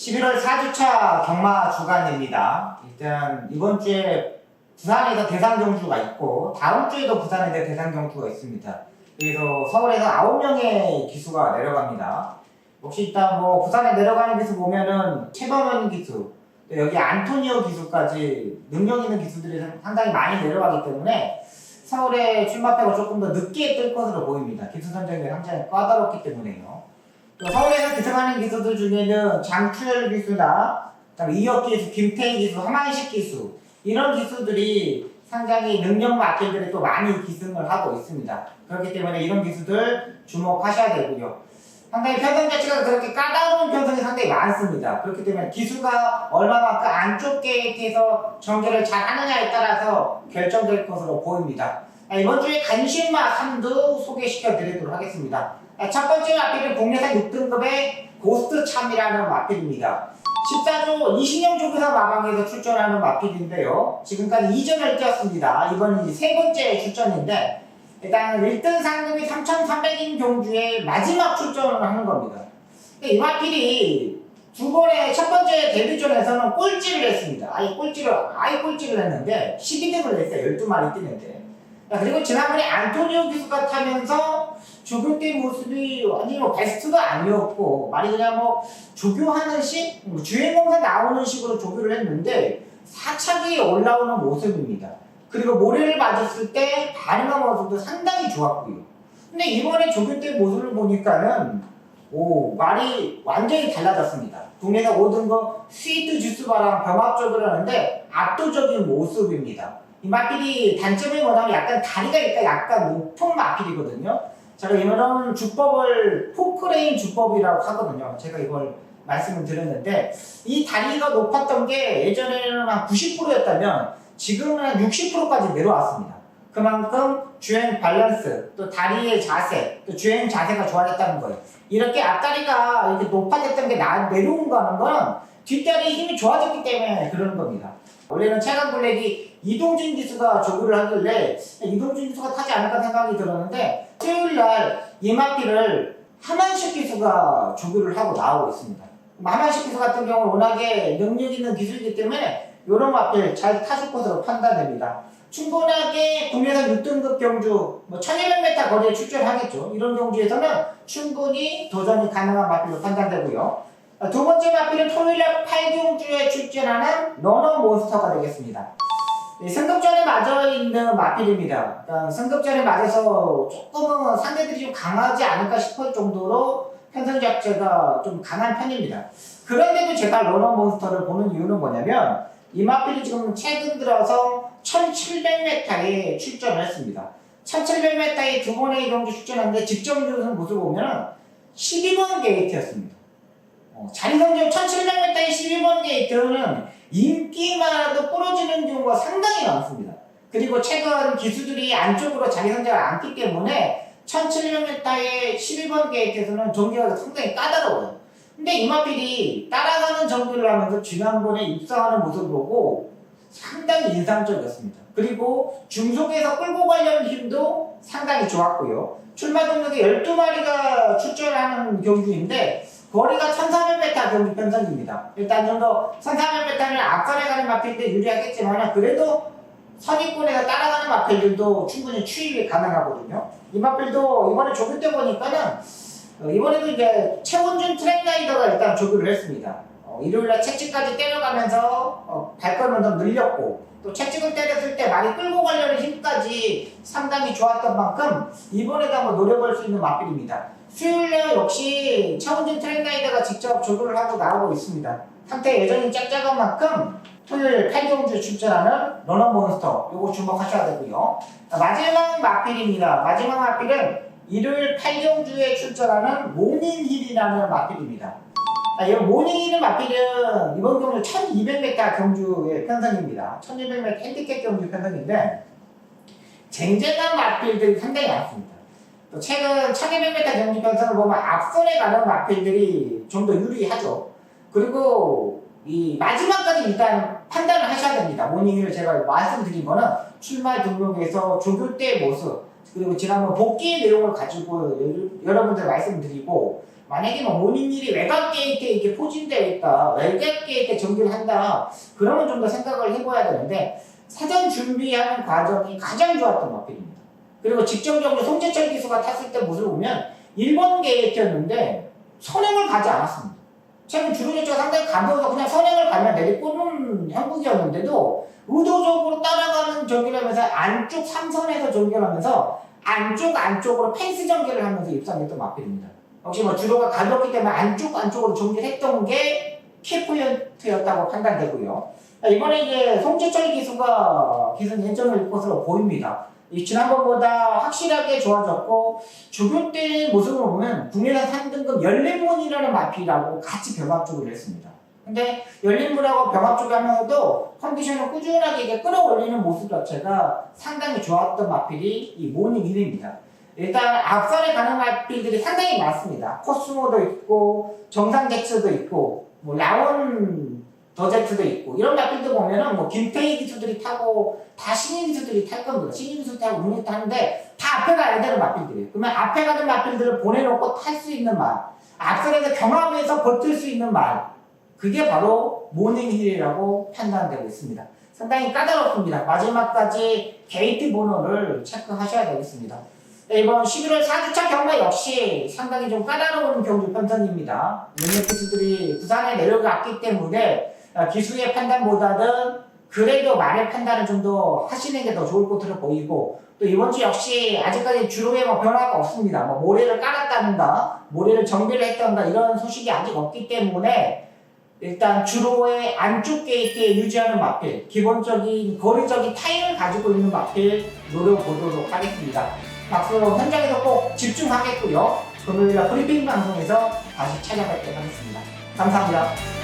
11월 4주차 경마 주간입니다. 일단 이번 주에 부산에서 대상 경주가 있고 다음 주에도 부산에서 대상 경주가 있습니다. 그래서 서울에서 9명의 기수가 내려갑니다. 혹시 일단 뭐 부산에 내려가는 기수 보면은 최범현 기수, 또 여기 안토니오 기수까지 능력 있는 기수들이 상당히 많이 내려가기 때문에 서울에 출마표가 조금 더 늦게 뜰 것으로 보입니다. 기수 선정이 상당히 까다롭기 때문에요. 또 서울에서 기승하는 기수들 중에는 장추열 기수나 이혁 기수, 김태희 기수, 하만식 기수 이런 기수들이 상당히 능력 마켓들이 또 많이 기승을 하고 있습니다. 그렇기 때문에 이런 기수들 주목하셔야 되고요. 상당히 편성 자체가 그렇게 까다로운 편성이 상당히 많습니다. 그렇기 때문에 기수가 얼마만큼 안쪽 게이트에서 전개를 잘 하느냐에 따라서 결정될 것으로 보입니다. 아, 이번 주에 간신마 3두 소개시켜 드리도록 하겠습니다. 아, 첫 번째 마필은 국내산 6등급의 고스트 참이라는 마필입니다. 14조 20년 조교사 마방에서 출전하는 마필인데요. 지금까지 2전을 뛰었습니다. 이번은 이제 세 번째 출전인데 일단 1등 상금이 3,300인 경주에 마지막 출전을 하는 겁니다. 이 마필이 두 번의 첫 번째 데뷔전에서는 꼴찌를 했습니다. 아예 꼴찌를, 아예 꼴찌를 했는데 12등을 했어요. 12마리 뛰는데. 자, 그리고 지난번에 안토니오 기수가 타면서 조교 때 모습이 아니 뭐 베스트가 아니었고 말이 그냥 뭐 조교하는 식, 뭐 주인공사 나오는 식으로 조교를 했는데 사차기에 올라오는 모습입니다. 그리고 모래를 맞았을 때 반응한 모습도 상당히 좋았고요. 근데 이번에 조교 때 모습을 보니까는 오 말이 완전히 달라졌습니다. 국내에서 5등급 스위트 주스바랑 병합적으로 하는데 압도적인 모습입니다. 이 마필이 단점이 뭐냐면 약간 다리가 일단 약간 높은 마필이거든요. 제가 이런 주법을 포크레인 주법이라고 하거든요. 제가 이걸 말씀을 드렸는데 이 다리가 높았던 게 예전에는 한 90%였다면 지금은 한 60%까지 내려왔습니다. 그만큼 주행 밸런스, 또 다리의 자세, 또 주행 자세가 좋아졌다는 거예요. 이렇게 앞다리가 이렇게 높아졌던 게 나, 내려온 거는 거는 뒷다리 힘이 좋아졌기 때문에 그러는 겁니다. 원래는 체감 블랙이 이동진 기수가 조교를 하길래 이동진 기수가 타지 않을까 생각이 들었는데 수요일 날 이마피를 하만식 기수가 조교를 하고 나오고 있습니다. 하만식 기수 같은 경우는 워낙에 능력 있는 기술이기 때문에 이런 마필 잘 타실 것으로 판단됩니다. 충분하게 국내선 6등급 경주, 뭐 1200m 거리에 출전하겠죠. 이런 경주에서는 충분히 도전이 가능한 마필로 판단되고요. 아, 두 번째 마필은 토요일 날 8경주에 출전하는 너너 몬스터가 되겠습니다. 이 승급전에 맞아 있는 마필입니다. 승급전에 맞아서 조금은 상대들이 좀 강하지 않을까 싶을 정도로 편성 자체가 좀 강한 편입니다. 그런데도 제가 러너 몬스터를 보는 이유는 뭐냐면 이 마필이 지금 최근 들어서 1700m에 출전을 했습니다. 1700m에 두 번의 경주 출전했는데 직접 유선 모습을 보면 12번 게이트였습니다. 어, 자리 성적 1700m의 12번 게이트는 인기만으로도 부러지는 경우가 상당히 많습니다. 그리고 최근 기수들이 안쪽으로 자리 성적을 안기 때문에 1700m의 12번 게이트에서는 전기가 상당히 까다로워요. 근데 이마필이 따라가는 전기를 하면서 지난번에 입상하는 모습을 보고 상당히 인상적이었습니다. 그리고 중속에서 끌고 가려는 힘도 상당히 좋았고요. 출마 등록에 12마리가 출전하는 경주인데 거리가 1300m 경주 편성입니다. 일단 좀더 1300m는 앞선에 가는 마필인데 유리하겠지만 그래도 선입군에서 따라가는 마필들도 충분히 추입이 가능하거든요. 이 마필도 이번에 조교 때 보니까는 어, 이번에도 이제 최원준 트랙라이더가 일단 조교를 했습니다. 어, 일요일날 채찍까지 때려가면서 어, 발걸음을 좀 늘렸고 또 채찍을 때렸을 때 많이 끌고 가려는 힘까지 상당히 좋았던 만큼 이번에도 한번 노려볼 수 있는 마필입니다. 수요일 날 역시 최원준 트랙라이더가 직접 조교를 하고 나오고 있습니다. 상태 여전히 짝짝한 만큼 토요일 8경주에 출전하는 러너몬스터 요거 주목하셔야 되고요. 마지막 마필입니다. 마지막 마필은 일요일 8경주에 출전하는 모닝힐이라는 마필입니다. 아, 이 모닝힐은 마필은 이번 경주 1200m 경주의 편성입니다. 1200m 핸디캡 경주 편성인데 쟁쟁한 마필들이 상당히 많습니다. 또 최근 1200m 경주 편성을 보면 앞선에 가는 마필들이 좀 더 유리하죠. 그리고 이 마지막까지 일단 판단을 하셔야 됩니다. 모닝힐을 제가 말씀드린 거는 출마 등록에서 조교 때 모습 그리고 지난번 복귀 내용을 가지고 여- 여러분들 말씀드리고 만약에 뭐 모닝일이 외곽 게이트에 이렇게 포진되어 있다, 외곽 게이트에 전기를 한다, 그러면 좀 더 생각을 해봐야 되는데 사전 준비하는 과정이 가장 좋았던 마필입니다. 그리고 직접적으로 송재철 기수가 탔을 때 모습을 보면 1번 게이트였는데 선행을 가지 않았습니다. 최근 주로제가 상당히 가벼워서 그냥 선행을 가면 내리꽂는 형국이었는데도 의도적으로 따라가는 전개를 하면서 안쪽 3선에서 전개를 하면서 안쪽 안쪽으로 펜스 전개를 하면서 입상했던 마필입니다. 역시 뭐 주로가 가볍기 때문에 안쪽 안쪽으로 전개했던 게 키포인트였다고 판단되고요. 이번에 이제 송재철 기수가 기승 예정을 일 것으로 보입니다. 이 지난번보다 확실하게 좋아졌고 조교 때 모습을 보면 국내산 3등급 열린문이라는 마필하고 같이 병합 쪽을 했습니다. 근데 열린문하고 병합 쪽을 하면서도 컨디션을 꾸준하게 이게 끌어올리는 모습 자체가 상당히 좋았던 마필이 이 모닝 1입니다. 일단 앞선에 가는 마필들이 상당히 많습니다. 코스모도 있고 정상 잭스도 있고 뭐 라온 더제트도 있고 이런 마필들 보면은 뭐 김태희 기수들이 타고 다 신인 기수들이 탈 겁니다. 신인 기수 타고 운이 타는데 다 앞에 가야 되는 마필들이에요. 그러면 앞에 가는 마필들을 보내놓고 탈 수 있는 말, 앞선에서 경험에서 버틸 수 있는 말, 그게 바로 모닝힐이라고 판단되고 있습니다. 상당히 까다롭습니다. 마지막까지 게이트 번호를 체크하셔야 되겠습니다. 네, 이번 11월 4주차 경마 역시 상당히 좀 까다로운 경주 편선입니다. 몇몇 기수들이 부산에 내려갔기 때문에 어, 기수의 판단보다는 그래도 말의 판단을 좀 더 하시는 게 더 좋을 것으로 보이고 또 이번 주 역시 아직까지 주로에 뭐 변화가 없습니다. 뭐 모래를 깔았다든가 모래를 정비를 했다든가 이런 소식이 아직 없기 때문에 일단 주로의 안쪽 게이트에 유지하는 마필 기본적인 거리적인 타임을 가지고 있는 마필 노려보도록 하겠습니다. 박수 현장에서 꼭 집중하겠고요. 금요일날 브리핑 방송에서 다시 찾아뵙도록 하겠습니다. 감사합니다.